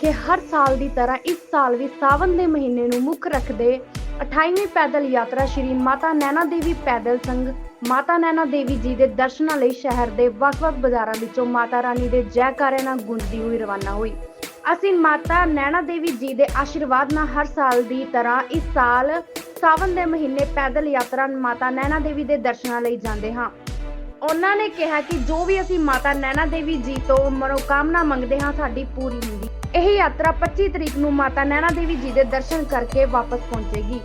ਕਿ ਹਰ ਸਾਲ ਦੀ ਤਰ੍ਹਾਂ ਇਸ ਸਾਲ ਵੀ ਸਾਵਨ ਦੇ ਮਹੀਨੇ ਨੂੰ ਮੁੱਖ ਰੱਖਦੇ 28ਵੀਂ ਪੈਦਲ ਯਾਤਰਾ ਸ਼੍ਰੀ ਮਾਤਾ ਨੈਣਾ ਦੇਵੀ ਪੈਦਲ ਸੰਘ ਮਾਤਾ ਨੈਣਾ ਦੇਵੀ ਜੀ ਦੇ ਦਰਸ਼ਨਾਂ ਲਈ ਸ਼ਹਿਰ ਦੇ ਵੱਖ-ਵੱਖ ਬਾਜ਼ਾਰਾਂ ਵਿੱਚੋਂ ਮਾਤਾ ਰਾਣੀ ਦੇ ਜੈਕਾਰੇ ਨਾਲ ਗੂੰਜਦੀ ਹੋਈ ਰਵਾਨਾ ਹੋਈ। ਅਸੀਂ ਮਾਤਾ ਨੈਣਾ ਦੇਵੀ ਜੀ ਦੇ ਆਸ਼ੀਰਵਾਦ ਨਾਲ ਹਰ ਸਾਲ ਦੀ ਤਰ੍ਹਾਂ ਇਸ ਸਾਲ ਸਾਵਨ ਦੇ ਮਹੀਨੇ ਪੈਦਲ ਯਾਤਰਾ ਮਾਤਾ ਨੈਣਾ ਦੇਵੀ ਦੇ ਦਰਸ਼ਨਾਂ ਲਈ ਜਾਂਦੇ ਹਾਂ। ਉਹਨਾਂ ਨੇ ਕਿਹਾ ਕਿ ਜੋ ਵੀ ਅਸੀਂ ਮਾਤਾ ਨੈਣਾ ਦੇਵੀ ਜੀ ਤੋਂ ਮਨੋਕਾਮਨਾ ਮੰਗਦੇ ਹਾਂ, ਸਾਡੀ ਪੂਰੀ ਹੁੰਦੀ ਇਹ ਯਾਤਰਾ 25 ਤਰੀਕ ਨੂੰ ਮਾਤਾ ਨੈਣਾ ਦੇਵੀ ਜੀ ਦੇ ਦਰਸ਼ਨ ਕਰਕੇ ਵਾਪਸ ਪਹੁੰਚੇਗੀ।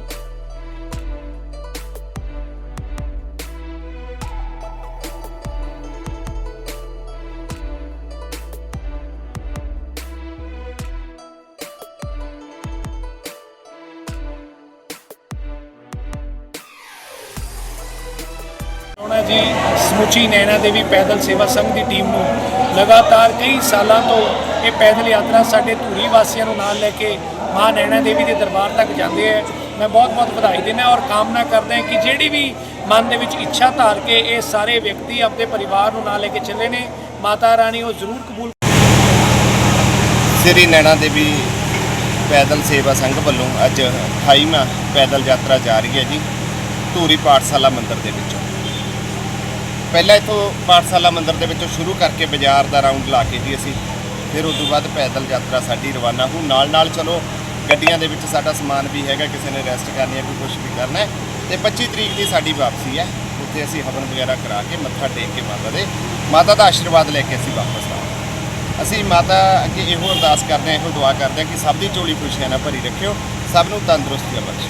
ਜੀ, ਸਮੁੱਚੀ ਨੈਣਾ ਦੇਵੀ ਪੈਦਲ ਸੇਵਾ ਸੰਘ ਦੀ ਟੀਮ ਨੂੰ ਲਗਾਤਾਰ ਕਈ ਸਾਲਾਂ ਤੋਂ ਇਹ ਪੈਦਲ ਯਾਤਰਾ ਸਾਡੇ ਧੂਰੀ ਵਾਸੀਆਂ ਨੂੰ ਨਾਲ ਲੈ ਕੇ ਮਾਂ ਨੈਣਾ ਦੇਵੀ ਦੇ ਦਰਬਾਰ ਤੱਕ ਜਾਂਦੇ ਹੈ ਮੈਂ ਬਹੁਤ-ਬਹੁਤ ਵਧਾਈ ਦਿੰਦਾ ਔਰ ਕਾਮਨਾ ਕਰਦਾ ਕਿ ਜਿਹੜੀ ਵੀ ਮਨ ਦੇ ਵਿੱਚ ਇੱਛਾ ਧਾਰ ਕੇ ਇਹ ਸਾਰੇ ਵਿਅਕਤੀ ਆਪਣੇ ਪਰਿਵਾਰ ਨੂੰ ਨਾਲ ਲੈ ਕੇ ਚੱਲੇ ਨੇ, ਮਾਤਾ ਰਾਣੀ ਉਹ ਜ਼ਰੂਰ ਕਬੂਲ ਸ੍ਰੀ ਨੈਣਾ ਦੇਵੀ ਪੈਦਲ ਸੇਵਾ ਸੰਘ ਵੱਲੋਂ ਅੱਜ 28ਵਾਂ ਪੈਦਲ ਯਾਤਰਾ ਜਾ ਰਹੀ ਹੈ ਜੀ, ਧੂਰੀ ਪਾਠਸ਼ਾਲਾ ਮੰਦਿਰ ਦੇ ਵਿੱਚੋਂ। ਪਹਿਲਾਂ ਇਥੋਂ ਪਾਠਸ਼ਾਲਾ ਮੰਦਿਰ ਦੇ ਵਿੱਚੋਂ ਸ਼ੁਰੂ ਕਰਕੇ ਬਾਜ਼ਾਰ ਦਾ ਰਾਉਂਡ ਲਾ ਕੇ ਜੀ ਅਸੀਂ, ਫਿਰ ਉਸ ਤੋਂ ਬਾਅਦ ਪੈਦਲ ਯਾਤਰਾ ਸਾਡੀ ਰਵਾਨਾ ਹੋ ਨਾਲ ਨਾਲ ਚਲੋ, ਗੱਡੀਆਂ ਦੇ ਵਿੱਚ ਸਾਡਾ ਸਮਾਨ ਵੀ ਹੈਗਾ, ਕਿਸੇ ਨੇ ਰੈਸਟ ਕਰਨੀ ਹੈ, ਕੋਈ ਕੁਝ ਵੀ ਕਰਨਾ ਹੈ। ਤੇ 25 ਤਰੀਕ ਦੀ ਸਾਡੀ ਵਾਪਸੀ ਹੈ। ਉੱਥੇ ਅਸੀਂ ਹਵਨ ਵਗੈਰਾ ਕਰਾ ਕੇ ਮੱਥਾ ਟੇਕ ਕੇ ਮਾਤਾ ਦੇ, ਮਾਤਾ ਦਾ ਆਸ਼ੀਰਵਾਦ ਲੈ ਕੇ ਅਸੀਂ ਵਾਪਸ ਆਵਾਂਗੇ ਅਸੀਂ ਮਾਤਾ ਅੱਗੇ ਇਹੋ ਅਰਦਾਸ ਕਰਦੇ ਹਾਂ, ਇਹੋ ਦੁਆ ਕਰਦੇ ਹਾਂ ਕਿ ਸਭ ਦੀ ਝੋਲੀ ਖੁਸ਼ੀਆਂ ਨਾਲ ਭਰੀ ਰੱਖਿਓ, ਸਭ ਨੂੰ ਤੰਦਰੁਸਤੀ ਬਖਸ਼ੋ।